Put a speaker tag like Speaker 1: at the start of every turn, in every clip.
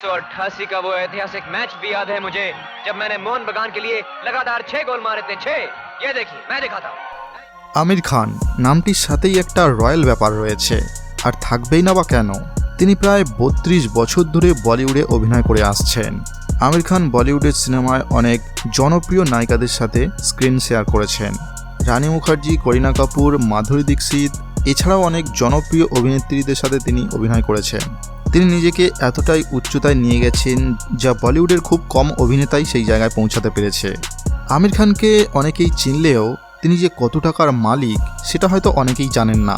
Speaker 1: तो अट्ठासी का वो ऐतिहासिक मैच भी याद है मुझे जब मैंने मोहन बगान के लिए लगातार छह गोल मारे थे छह ये देखिए मैं दिखाता हूँ
Speaker 2: আমির খান নামটির সাথেই একটা রয়্যাল ব্যাপার রয়েছে আর থাকবেই না বা কেন তিনি প্রায় বত্রিশ বছর ধরে বলিউডে অভিনয় করে আসছেন আমির খান বলিউডের সিনেমায় অনেক জনপ্রিয় নায়িকাদের সাথে স্ক্রিন শেয়ার করেছেন রানী মুখার্জি করিনা কাপুর মাধুরী দীক্ষিত এছাড়াও অনেক জনপ্রিয় অভিনেত্রীদের সাথে তিনি অভিনয় করেছেন তিনি নিজেকে এতটাই উচ্চতায় নিয়ে গেছেন যা বলিউডের খুব কম অভিনেতাই সেই জায়গায় পৌঁছাতে পেরেছে। আমির খানকে অনেকেই চিনলেও তিনি যে কত টাকার মালিক, সেটা হয়তো অনেকেই জানেন না।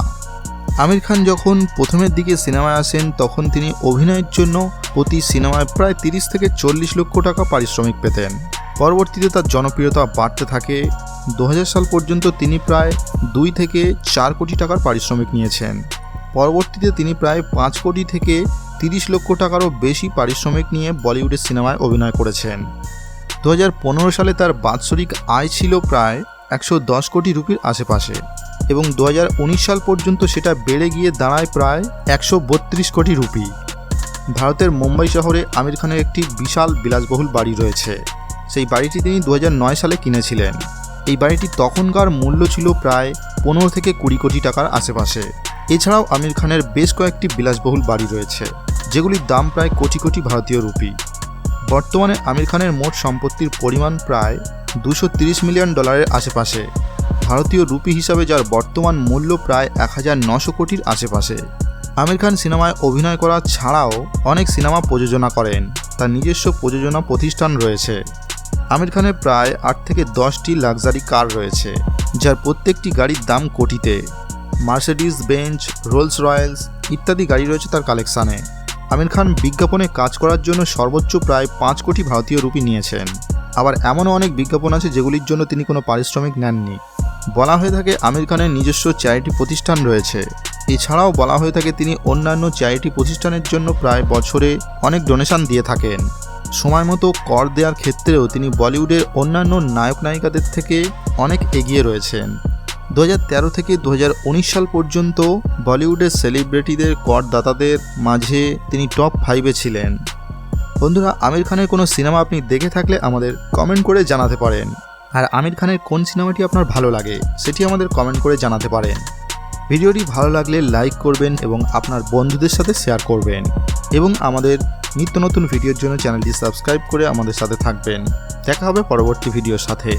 Speaker 2: আমির খান যখন প্রথমের দিকে সিনেমায় আসেন, তখন তিনি অভিনয়ের জন্য প্রতি সিনেমায় প্রায় তিরিশ থেকে চল্লিশ লক্ষ টাকা পারিশ্রমিক পেতেন। পরবর্তীতে তার জনপ্রিয়তা বাড়তে থাকে। দু হাজার সাল পর্যন্ত তিনি প্রায় দুই থেকে চার কোটি টাকার পারিশ্রমিক নিয়েছেন। পরবর্তীতে তিনি প্রায় পাঁচ কোটি থেকে তিরিশ লক্ষ টাকারও বেশি পারিশ্রমিক নিয়ে বলিউডের সিনেমায় অভিনয় করেছেন। দু হাজার পনেরো সালে তার বাৎসরিক আয় ছিল প্রায় একশো দশ কোটি রুপির আশেপাশে এবং দু হাজার উনিশ সাল পর্যন্ত সেটা বেড়ে গিয়ে দাঁড়ায় প্রায় একশো বত্রিশ কোটি রুপি। ভারতের মুম্বাই শহরে আমির খানের একটি বিশাল বিলাসবহুল বাড়ি রয়েছে। সেই বাড়িটি তিনি দু হাজার নয় সালে কিনেছিলেন। এই বাড়িটি তখনকার মূল্য ছিল প্রায় পনেরো থেকে কুড়ি কোটি টাকার আশেপাশে। এছাড়াও আমির খানের বেশ কয়েকটি বিলাসবহুল বাড়ি রয়েছে। যেগুলির দাম প্রায় কোটি কোটি ভারতীয় রুপি। বর্তমানে আমির খানের মোট সম্পত্তির পরিমাণ প্রায় দুশো মিলিয়ন ডলারের আশেপাশে। ভারতীয় রুপি হিসাবে যার বর্তমান মূল্য প্রায় এক হাজার নশো কোটির আশেপাশে। আমির খান সিনেমায় অভিনয় করা ছাড়াও অনেক সিনেমা প্রযোজনা করেন। তার নিজস্ব প্রযোজনা প্রতিষ্ঠান রয়েছে। আমির খানের প্রায় আট থেকে দশটি লাক্সারি কার রয়েছে, যার প্রত্যেকটি গাড়ির দাম কোটিতে। মার্সিডিজ বেঞ্চ রোলস রয়েলস ইত্যাদি গাড়ি রয়েছে তার কালেকশানে। আমির খান বিজ্ঞাপনে কাজ করার জন্য সর্বোচ্চ প্রায় পাঁচ কোটি ভারতীয় রুপি নিয়েছেন। আবার এমনও অনেক বিজ্ঞাপন আছে যেগুলির জন্য তিনি কোনো পারিশ্রমিক নেননি। বলা হয়ে থাকে আমির খানের নিজস্ব চ্যারিটি প্রতিষ্ঠান রয়েছে। এছাড়াও বলা হয়ে থাকে তিনি অন্যান্য চ্যারিটি প্রতিষ্ঠানের জন্য প্রায় বছরে অনেক ডোনেশন দিয়ে থাকেন। সময় মতো কর দেওয়ার ক্ষেত্রেও তিনি বলিউডের অন্যান্য নায়ক নায়িকাদের থেকে অনেক এগিয়ে রয়েছেন। দু হাজার তেরো থেকে দু হাজার উনিশ সাল পর্যন্ত বলিউডের সেলিব্রিটিদের করদাতাদের মাঝে তিনি টপ ফাইভে ছিলেন। বন্ধুরা, আমির খানের কোনো সিনেমা আপনি দেখে থাকলে আমাদের কমেন্ট করে জানাতে পারেন। আর আমির খানের কোন সিনেমাটি আপনার ভালো লাগে, সেটি আমাদের কমেন্ট করে জানাতে পারেন। ভিডিওটি ভালো লাগলে লাইক করবেন এবং আপনার বন্ধুদের সাথে শেয়ার করবেন। এবং আমাদের নিত্য নতুন ভিডিওর জন্য চ্যানেলটি সাবস্ক্রাইব করে আমাদের সাথে থাকবেন। দেখা হবে পরবর্তী ভিডিওর সাথে।